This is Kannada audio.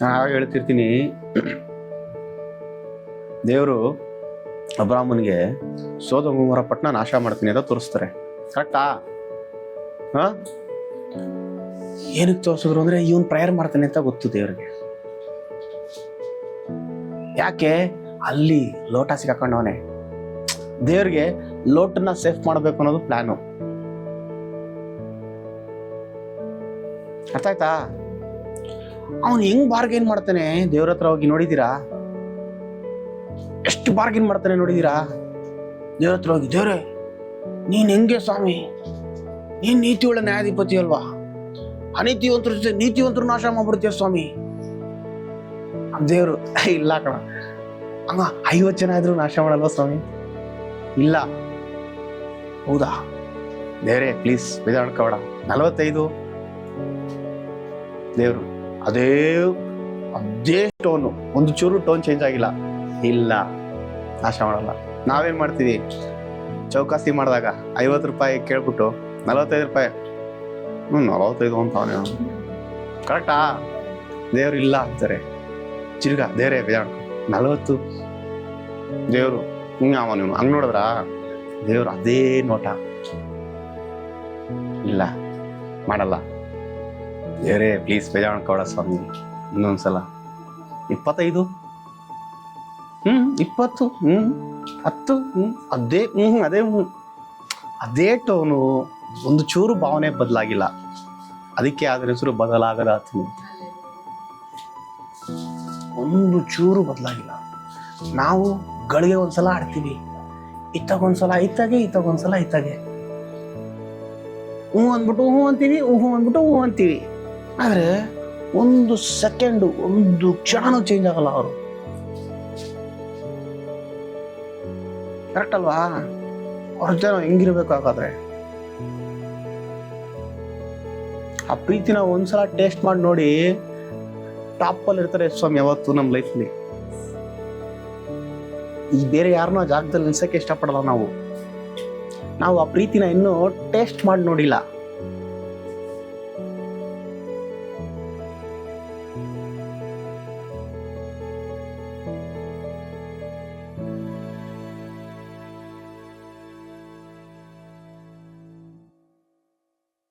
ನಾನು ಹೇಳ್ತಿರ್ತೀನಿ. ದೇವರು ಅಬ್ರಾಹ್ಮನ್ಗೆ ಸೋದ ಗುಮರ ಪಟ್ಟಣ ನಾಶ ಮಾಡ್ತೀನಿ ಅಂತ ತೋರಿಸ್ತಾರೆ. ಕರೆಕ್ಟಾ? ಹಾ? ಏನಕ್ಕೆ ತೋರಿಸಿದ್ರು ಅಂದ್ರೆ ಇವನ್ ಪ್ರೇಯರ್ ಮಾಡ್ತಾನೆ ಅಂತ ಗೊತ್ತು ದೇವ್ರಿಗೆ. ಯಾಕೆ? ಅಲ್ಲಿ ಲೋಟ ಸಿಕ್ಕಾಕೊಂಡವನೆ. ದೇವ್ರಿಗೆ ಲೋಟನ್ನ ಸೇಫ್ ಮಾಡ್ಬೇಕು ಅನ್ನೋದು ಪ್ಲಾನು ಅರ್ಥ ಆಯ್ತಾ? ಅವನು ಹೆಂಗ್ ಬಾರ್ಗೇನ್ ಮಾಡ್ತಾನೆ? ದೇವ್ರ ಹತ್ರ ಹೋಗಿ ನೋಡಿದೀರಾ? ಎಷ್ಟು ಬಾರ್ಗೇನ್ ಮಾಡ್ತಾನೆ ನೋಡಿದೀರಾ? ದೇವ್ರ ಹತ್ರ ಹೋಗಿ, ದೇವ್ರೆ, ನೀನ್ ಹೆಂಗೆ ಸ್ವಾಮಿ? ನೀನ್ ನೀತಿಯುಳ್ಳ ನ್ಯಾಯಾಧಿಪತಿ ಅಲ್ವಾ? ಅನೀತಿವಂತರ ಜೊತೆ ನೀತಿವಂತರು ನಾಶ ಮಾಡ್ಬಿಡ್ತೀಯ ಸ್ವಾಮಿ? ದೇವ್ರು ಇಲ್ಲ ಕಣ. ಹಂಗ ಐವತ್ತು ಜನ ಆದ್ರೂ ನಾಶ ಮಾಡಲ್ವಾ ಸ್ವಾಮಿ? ಇಲ್ಲ. ಹೌದಾ? ದೇವ್ರೆ ಪ್ಲೀಸ್ ಬೇಜಾಡ್ಕೋಬೇಡ ನಲವತ್ತೈದು. ದೇವ್ರು ಅದೇ ಅದೇ ಟೋನು ಒಂದು ಚೂರು ಟೋನ್ ಚೇಂಜ್ ಆಗಿಲ್ಲ. ಇಲ್ಲ, ನಾಶ ಮಾಡಲ್ಲ. ನಾವೇನ್ ಮಾಡ್ತೀವಿ? ಚೌಕಾಸಿ ಮಾಡಿದಾಗ ಐವತ್ತು ರೂಪಾಯಿ ಕೇಳ್ಬಿಟ್ಟು ನಲವತ್ತೈದು ರೂಪಾಯಿ. ಹ್ಞೂ ನಲವತ್ತೈದು ಅಂತ ಅವನೇ ಕರೆಕ್ಟಾ ದೇವ್ರು ಇಲ್ಲ ಅಂತಾರೆ. ಚಿರ್ಗ ದೇವ್ರೇ ಬೇಡ ನಲವತ್ತು? ದೇವರು ಹಿಂಗ ಅವ ನೀವು ಹಂಗೆ ನೋಡಿದ್ರ? ದೇವ್ರು ಅದೇ ನೋಟ. ಇಲ್ಲ, ಮಾಡಲ್ಲ. ದೇವ್ರೇ ಪ್ಲೀಸ್ ಬೇಜಾರು ಸ್ವಾಮಿ, ಇನ್ನೊಂದ್ಸಲ. ಇಪ್ಪತ್ತೈದು? ಹ್ಞೂ ಇಪ್ಪತ್ತು ಹ್ಞೂ ಹತ್ತು ಹ್ಞೂ ಅದೇ ಹ್ಞೂ ಅದೇ ಹ್ಞೂ ಅದೇ ಟೋನು, ಒಂದು ಚೂರು ಭಾವನೆ ಬದಲಾಗಿಲ್ಲ. ಅದಕ್ಕೆ ಆದ್ರೆ ಹೆಸರು ಬದಲಾಗದ ಒಂದು ಚೂರು ಬದಲಾಗಿಲ್ಲ. ನಾವು ಗಳಿಗೆ ಒಂದ್ಸಲ ಆಡ್ತೀವಿ. ಇತ್ತಾಗೊಂದ್ಸಲ ಇತ್ತಾಗೆ ಇತ್ತಾಗೊಂದ್ಸಲ ಇತ್ತಾಗೆ. ಹ್ಞೂ ಅಂದ್ಬಿಟ್ಟು ಹ್ಞೂ ಅಂತೀವಿ, ಹ್ಞೂ ಅಂದ್ಬಿಟ್ಟು ಹ್ಞೂ ಅಂತೀವಿ. ಆದ್ರೆ ಒಂದು ಸೆಕೆಂಡು ಒಂದು ಕ್ಷಣನೂ ಚೇಂಜ್ ಆಗಲ್ಲ ಅವರು. ಕರೆಕ್ಟ್ ಅಲ್ವಾ? ಅವ್ರ ಜನ ಹೆಂಗಿರ್ಬೇಕು ಹಾಗಾದ್ರೆ? ಆ ಪ್ರೀತಿನ ಒಂದ್ಸಲ ಟೇಸ್ಟ್ ಮಾಡಿ ನೋಡಿ ಟಾಪ್ ಅಲ್ಲಿ ಇರ್ತಾರೆ ಸ್ವಾಮಿ ಯಾವತ್ತು ನಮ್ಮ ಲೈಫ್ಲಿ ಈ ಬೇರೆ ಯಾರನ್ನೋ ಜಾಗದಲ್ಲಿ ನಿಲ್ಸಕ್ಕೆ ಇಷ್ಟಪಡಲ್ಲ ನಾವು. ನಾವು ಆ ಪ್ರೀತಿನ ಇನ್ನೂ ಟೇಸ್ಟ್ ಮಾಡಿ ನೋಡಿಲ್ಲ.